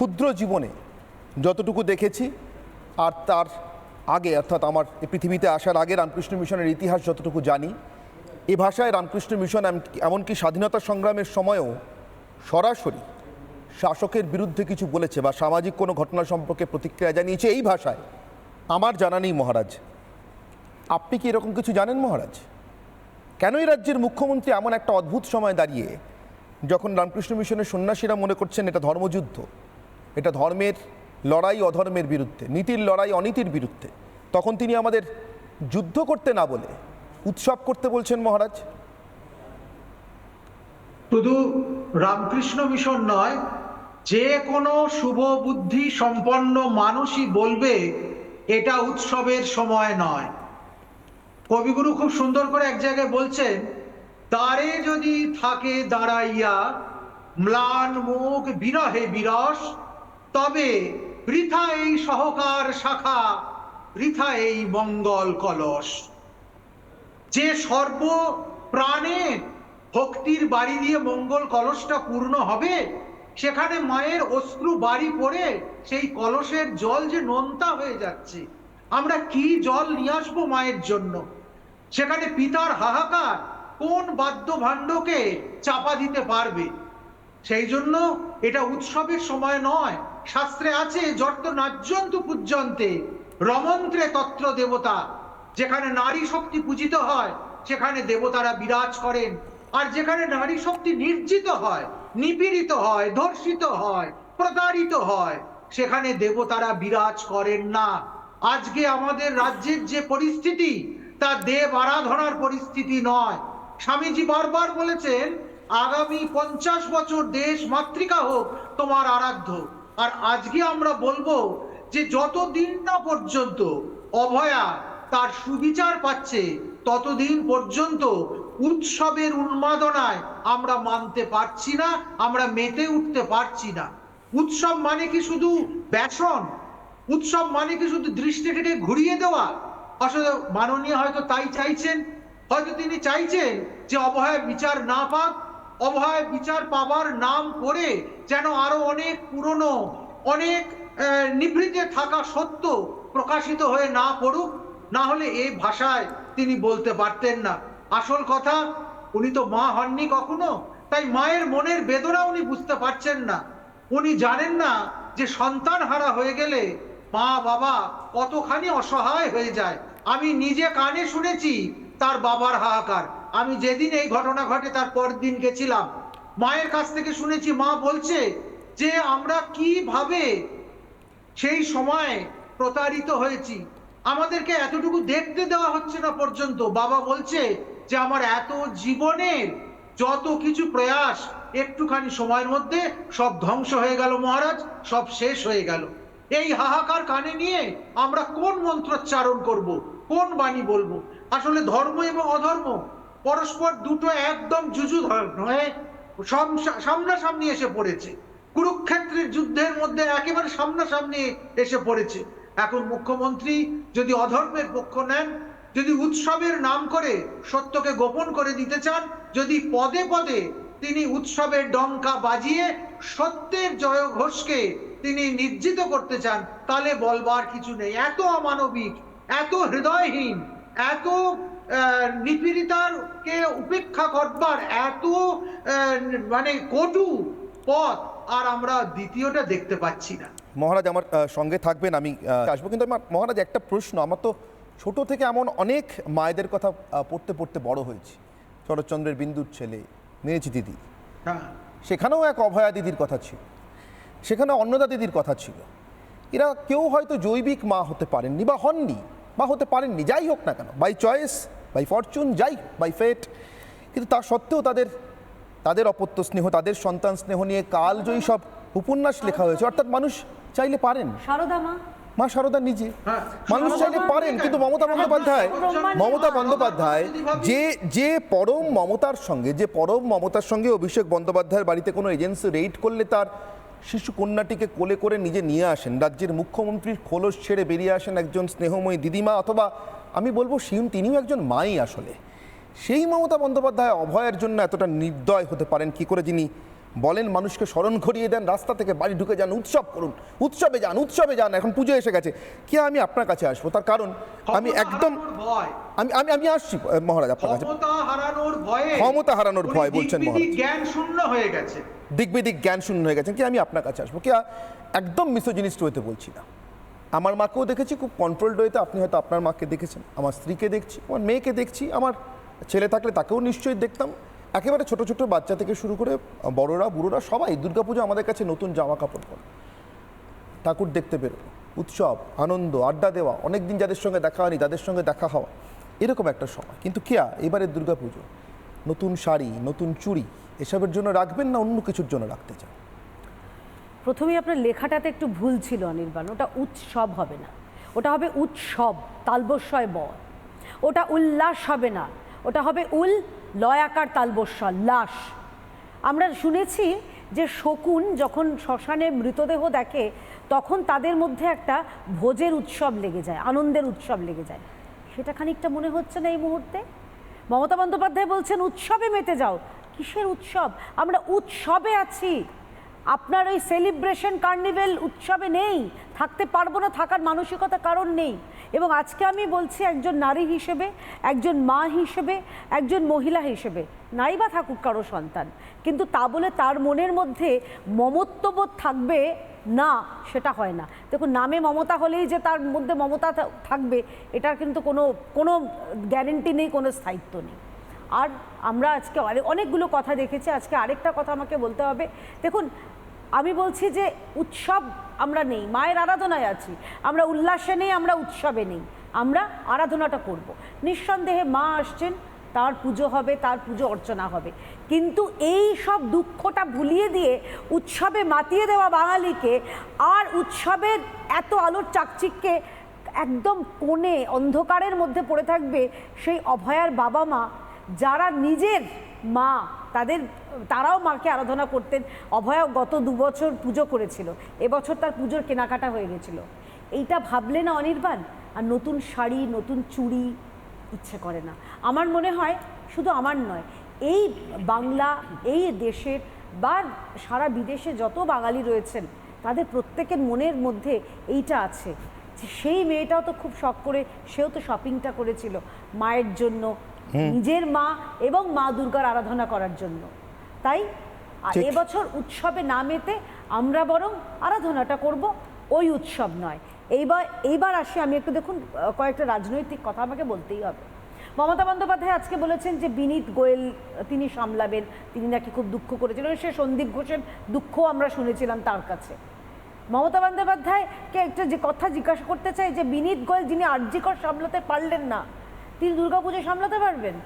ক্ষুদ্র জীবনে যতটুকু দেখেছি আর তার আগে, অর্থাৎ আমার পৃথিবীতে আসার আগে রামকৃষ্ণ মিশনের ইতিহাস যতটুকু জানি, এ ভাষায় রামকৃষ্ণ মিশন এমন- এমনকি স্বাধীনতা সংগ্রামের সময়ও সরাসরি শাসকের বিরুদ্ধে কিছু বলেছে বা সামাজিক কোনো ঘটনা সম্পর্কে প্রতিক্রিয়া জানিয়েছে এই ভাষায়। আমার জানা নেই মহারাজ। আপনি কি এরকম কিছু জানেন মহারাজ? কেন এই রাজ্যের মুখ্যমন্ত্রী এমন একটা অদ্ভুত সময় দাঁড়িয়ে, যখন রামকৃষ্ণ মিশনের সন্ন্যাসীরা মনে করছেন এটা ধর্মযুদ্ধ? এটা ধর্মের লড়াই অধর্মের বিরুদ্ধে, নীতির লড়াই অনীতির বিরুদ্ধে। তখন তিনি আমাদের যুদ্ধ করতে না বলে, উৎসব করতে বলছেন মহারাজ। শুধু রামকৃষ্ণ মিশন নয়, যে কোনো শুভ বুদ্ধি সম্পন্ন মানুষই বলবে, এটা উৎসবের সময় নয়। কবিগুরু খুব সুন্দর করে এক জায়গায় বলছেন, তারে যদি থাকে দাঁড়াইয়া, ম্লান মুখ বিরহে বিরস তবে বৃথা এই সহকার শাখা বৃথা এই মঙ্গল কলস। যে সর্ব প্রাণে ভক্তির বাড়ি দিয়ে মঙ্গল কলসটা পূর্ণ হবে, সেখানে মায়ের অশ্রু বাড়ি পড়ে সেই কলসের জল যে নোনতা হয়ে যাচ্ছে, আমরা কি জল নিয়ে আসব মায়ের জন্য? সেখানে পিতার হাহাকার কোন বাদ্য ভাণ্ডকে চাপা দিতে পারবে? সেই জন্য এটা উৎসবের সময় নয় শাস্ত্রে আছে যত নাজ্যন্ত পূজ্যন্তে, রমন্ত্রে তত্র দেবতা। যেখানে নারী শক্তি পূজিত হয়, সেখানে দেবতারা বিরাজ করেন। আর যেখানে নারী শক্তি নির্জিত হয়, নিপীড়িত হয়, ধর্ষিত হয়, প্রতারিত হয়, সেখানে দেবতারা বিরাজ করেন না। আজকে আমাদের রাজ্যের যে পরিস্থিতি, তা দেব আরাধনার পরিস্থিতি নয়। স্বামীজি বারবার বলেছেন, আগামী পঞ্চাশ বছর দেশ মাতৃকা হোক, তোমার আরাধ্য। আর আজকে আমরা বলব যে যতদিন না পর্যন্ত অভয়া তার সুবিচার পাচ্ছে, ততদিন পর্যন্ত উৎসবের উন্মাদনায় আমরা মানতে পারছি না, আমরা মেতে উঠতে পারছি না। উৎসব মানে কি শুধু ব্যাসন? উৎসব মানে কি শুধু দৃষ্টি দৃষ্টিটাকে ঘুরিয়ে দেওয়া? আসলে মাননীয় হয়তো তাই চাইছেন। হয়তো তিনি চাইছেন যে অবহায় বিচার না পাক অবহায় বিচার পাবার নাম করে যেন আরও অনেক পুরনো, অনেক নিভৃতে থাকা সত্য প্রকাশিত হয়ে না পড়ুক, না হলে এই ভাষায় তিনি বলতে পারতেন না। আসল কথা, উনি তো মা হননি কখনো, তাই মায়ের মনের বেদনা উনি বুঝতে পারছেন না। উনি জানেন না যে সন্তান হারা হয়ে গেলে মা বাবা কতখানি অসহায় হয়ে যায়। আমি নিজে কানে শুনেছি তার বাবার হাহাকার। আমি যেদিন এই ঘটনা ঘটে, তার পরের দিন গেছিলাম। মায়ের কাছ থেকে শুনেছি, মা বলছে যে আমরা কীভাবে সেই সময় প্রতারিত হয়েছি। আমাদেরকে এতটুকু দেখতে দেওয়া হচ্ছে না পর্যন্ত। বাবা বলছে যে আমার এত জীবনের যত কিছু প্রয়াস, একটুখানি সময়ের মধ্যে সব ধ্বংস হয়ে গেল মহারাজ, সব শেষ হয়ে গেল। এই হাহাকার কানে নিয়ে আমরা কোন মন্ত্রোচ্চারণ করব, কোন বাণী বলব? আসলে ধর্ম এবং অধর্ম পরস্পর দুটো একদম যুযু হয়ে সামনাসামনি এসে পড়েছে। কুরুক্ষেত্রের যুদ্ধের মধ্যে একেবারে সামনাসামনি এসে পড়েছে। এখন মুখ্যমন্ত্রী যদি অধর্মের পক্ষ নেন, যদি উৎসবের নাম করে সত্যকে গোপন করে দিতে চান, যদি পদে পদে তিনি উৎসবের ডঙ্কা বাজিয়ে সত্যের জয় ঘোষকে তিনি নির্জিত করতে চান, তাহলে বলবার কিছু নেই। এত অমানবিক, এত হৃদয়হীন এত নিপীড়িতাকে উপেক্ষা করবার এত মানে কটু পথ আর আমরা দ্বিতীয়টা দেখতে পাচ্ছি না। মহারাজ আমার সঙ্গে থাকবেন আমি আসব। কিন্তু আমার মহারাজ একটা প্রশ্ন। আমার তো ছোট থেকে এমন অনেক মায়েদের কথা পড়তে পড়তে বড় হয়েছি। শরৎচন্দ্রের বিন্দুর ছেলে মেয়েছি দিদি। হ্যাঁ। সেখানেও এক অভয়া দিদির কথা ছিল। সেখানে অন্নদা দিদির কথা ছিল। এরা কেউ হয়তো জৈবিক মা হতে পারেননি বা হননি। বা হতে পারেননি যাই হোক না কেন বাই চয়েস বাই ফরচুন যাই বাই ফেট কিন্তু তা সত্ত্বেও তাদের তাদের অপত্য স্নেহ তাদের সন্তান স্নেহ নিয়ে কালজয়ী সব উপন্যাস লেখা হয়েছে। অর্থাৎ মানুষ চাইলে পারেন। সারদা মা। মা সারদা নিজে। হ্যাঁ, মানুষ চাইলে পারেন কিন্তু মমতা বন্দ্যোপাধ্যায় মমতা বন্দ্যোপাধ্যায় যে যে পরম মমতার সঙ্গে যে পরম মমতার সঙ্গে অভিষেক বন্দ্যোপাধ্যায়ের বাড়িতে কোনো এজেন্সি রেইড করলে তার শিশু কন্যাটিকে কোলে করে নিজে নিয়ে আসেন। রাজ্যের মুখ্যমন্ত্রীর খোলস ছেড়ে বেরিয়ে আসেন একজন স্নেহময়ী দিদিমা অথবা আমি বলব সিম তিনিও একজন মাই আসলে। সেই মমতা বন্দ্যোপাধ্যায় অভয়ের জন্য এতটা নির্দয় হতে পারেন কি করে যিনি বলেন মানুষকে স্মরণ করিয়ে দেন রাস্তা থেকে বাড়ি ঢুকে যান উৎসব করুন উৎসবে যান উৎসবে যান এখন পুজো এসে গেছে। কি আমি আপনার কাছে আসব? তার কারণ আমি একদম আমি আমি আমি আসছি মহারাজ আপনার কাছে। ক্ষমতা হারানোর ভয়ে বলছেন মহারাজ। জ্ঞান শূন্য হয়ে গেছে। দিকবিদিক জ্ঞান শূন্য হয়ে গেছেন। কি আমি আপনার কাছে আসব? কি একদম মিসোজিনিস্ট হইতে বলছি না। আমার মাকেও দেখেছি, খুব কন্ট্রোলড হইতে। আপনি হয়তো আপনার মাকে দেখেছেন, আমার স্ত্রীকে দেখছি, আমার মেয়েকে দেখছি, আমার ছেলে থাকলে তাকেও নিশ্চয়ই দেখতাম। একেবারে ছোট ছোট বাচ্চা থেকে শুরু করে বড়রা, বুড়োরা সবাই দুর্গাপুজো আমাদের কাছে নতুন জামা কাপড় পরে। ঠাকুর দেখতে বেরোনো উৎসব, আনন্দ, আড্ডা দেওয়া অনেক দিন যাদের সঙ্গে দেখা হয়নি, তাদের সঙ্গে দেখা হওয়া। এরকম একটা সময়। কিন্তু কিয়া এবারের দুর্গাপুজো। নতুন শাড়ি, নতুন চুড়ি এসবের জন্য রাখবেন না, অন্য কিছুর জন্য রাখতে চান? প্রথমেই আপনার লেখাটাতে একটু ভুল ছিল অনির্বাণ। ওটা উৎসব হবে না। ওটা হবে উৎসব তালবস্বয় ব ওটা উল্লাস হবে না। ওটা হবে উল, লয়াকার তালবস্বর লাশ। আমরা শুনেছি যে শকুন যখন শ্মশানে মৃতদেহ দেখে, তখন তাদের মধ্যে একটা ভোজের উৎসব লেগে যায়, আনন্দের উৎসব লেগে যায়। সেটা খানিকটা মনে হচ্ছে না এই মুহূর্তে? মমতা বন্দ্যোপাধ্যায় বলছেন, উৎসবে মেতে যাও। কিসের উৎসব? আমরা উৎসবে আছি। আপনার ওই সেলিব্রেশন কার্নিভেল উৎসবে নেই। থাকতে পারব না, থাকার মানসিকতা কারণ নেই। এবং আজকে আমি বলছি একজন নারী হিসেবে, একজন মা হিসেবে, একজন মহিলা হিসেবে, নাই বা থাকুক কারও সন্তান, কিন্তু তা বলে তার মনের মধ্যে মমত্ববোধ থাকবে না, সেটা হয় না। দেখুন, নামে মমতা হলেই যে তার মধ্যে মমতা থাকবে, এটার কিন্তু কোনো কোনো গ্যারেন্টি নেই, কোনো স্থায়িত্ব নেই। আর আমরা আজকে অনে- অনেকগুলো কথা দেখেছি, আজকে আরেকটা কথা আমাকে বলতে হবে। দেখুন, আমি বলছি যে উৎসব আমরা নেই, মায়ের আরাধনায় আছি। আমরা উল্লাসে নেই, আমরা উৎসবে নেই। আমরা আরাধনাটা করব। নিঃসন্দেহে মা আসছেন, তার পুজো হবে, তার পুজো অর্চনা হবে। কিন্তু এই সব দুঃখটা ভুলিয়ে দিয়ে উৎসবে মাতিয়ে দেওয়া বাঙালিকে আর উৎসবের এত আলোর চাকচিককে একদম কোণে, অন্ধকারের মধ্যে পড়ে থাকবে সেই অভয়ার বাবা মা যারা নিজের মা, তাদের, তারাও মাকে আরাধনা করতেন। অভয়া গত দু বছর পুজো করেছিল। এবছর তার পুজোর কেনাকাটা হয়ে গেছিল। এইটা ভাবলে না অনির্বাণ? আর নতুন শাড়ি, নতুন চুড়ি, ইচ্ছে করে না। আমার মনে হয় শুধু আমার নয়, এই বাংলা, এই দেশের বা সারা বিদেশে যত বাঙালি রয়েছেন, তাদের প্রত্যেকের মনের মধ্যে এইটা আছে। সেই মেয়েটাও তো খুব শখ করে, সেও তো শপিংটা করেছিল। মায়ের জন্য নিজের মা এবং মা দুর্গার আরাধনা করার জন্য। তাই এবছর উৎসবে না মেতে আমরা বরং আরাধনাটা করব ওই উৎসব নয়। এইবার এইবার আসি আমি একটু দেখুন কয়েকটা রাজনৈতিক কথা আমাকে বলতেই হবে। মমতা বন্দ্যোপাধ্যায় আজকে বলেছেন যে বিনীত গোয়েল তিনি সামলাবেন তিনি নাকি খুব দুঃখ করেছিলেন সে সন্দীপ ঘোষের দুঃখ আমরা শুনেছিলাম তার কাছে। মমতা বন্দ্যোপাধ্যায়কে একটা যে কথা জিজ্ঞাসা করতে চাই যে বিনীত গোয়েল যিনি আর্যিকর সামলাতে পারলেন না তিনি দুর্গাপুজো সামলাতে পারবেন?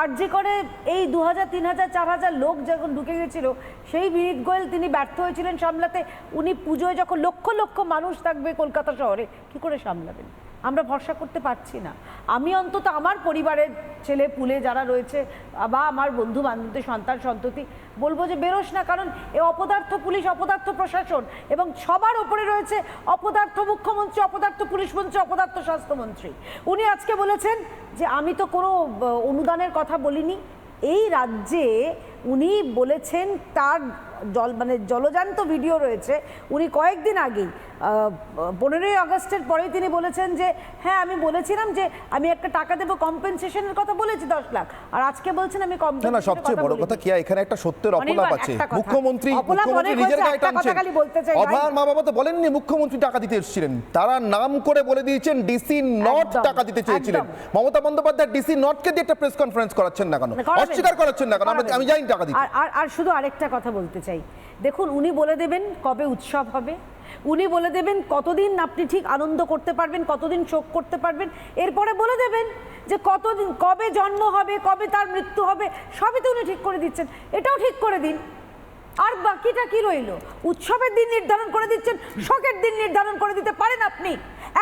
আর যে করে এই দু হাজার তিন হাজার চার হাজার লোক যখন ঢুকে গেছিল, সেই বিনীত গোয়েল তিনি ব্যর্থ হয়েছিলেন সামলাতে। উনি পুজোয় যখন লক্ষ লক্ষ মানুষ থাকবে কলকাতা শহরে, কি করে সামলাবেন? আমরা ভরসা করতে পারছি না। আমি অন্তত আমার পরিবারের ছেলে পুলে যারা রয়েছে, বা আমার বন্ধু বান্ধবদের সন্তান, সন্ততি, বলব যে বেরোস না, কারণ এ অপদার্থ পুলিশ, অপদার্থ প্রশাসন এবং সবার ওপরে রয়েছে অপদার্থ মুখ্যমন্ত্রী, অপদার্থ পুলিশ মন্ত্রী, অপদার্থ স্বাস্থ্যমন্ত্রী উনি আজকে বলেছেন যে আমি তো কোনো, অনুদানের কথা বলিনি। এই রাজ্যে উনি বলেছেন তার জল মানে জলজান্ত ভিডিও রয়েছে উনি কয়েকদিন আগেই পনেরোই আগস্টের পরেই তিনি বলেছেন যে হ্যাঁ আমি বলেছিলাম যে আমি একটা টাকা দেবো কম্পেনসেশনের কথা বলেছি দশ লাখ আর আজকে বলছেন আমি না সবচেয়ে বড় কথা কি এখানে একটা সত্যের অপলাপ আছে। মুখ্যমন্ত্রী মুখ্যমন্ত্রী নিজের গায়ে টানছেন চাই, মা বাবা তো বলেননি মুখ্যমন্ত্রী টাকা দিতে এসেছিলেন। তারা নাম করে বলে দিয়েছেন ডিসি নট টাকা দিতে চেয়েছিলেন। মমতা বন্দ্যোপাধ্যায় ডিসি নটকে দিয়ে একটা প্রেস কনফারেন্স করাচ্ছেন না কেন? অস্বীকার করাচ্ছেন না কেন। আমি জানি টাকা দিতে। আর আর আর শুধু আরেকটা কথা বলতে চাই। দেখুন, উনি বলে দেবেন কবে উৎসব হবে। উনি বলে দেবেন কতদিন আপনি ঠিক আনন্দ করতে পারবেন, কতদিন শোক করতে পারবেন। এরপরে বলে দেবেন যে কতদিন, কবে জন্ম হবে, কবে তার মৃত্যু হবে, সবই তো উনি ঠিক করে দিচ্ছেন। এটাও ঠিক করে দিন। আর বাকিটা কি রইল? উৎসবের দিন নির্ধারণ করে দিচ্ছেন, শোকের দিন নির্ধারণ করে দিতে পারেন আপনি।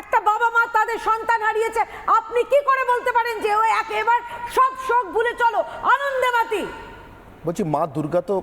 একটা বাবা মা তাদের সন্তান হারিয়েছে, আপনি কি করে বলতে পারেন যে ও এক এবার সব শোক ভুলে চলো, আনন্দে মাতি বলছি, মা দুর্গা তো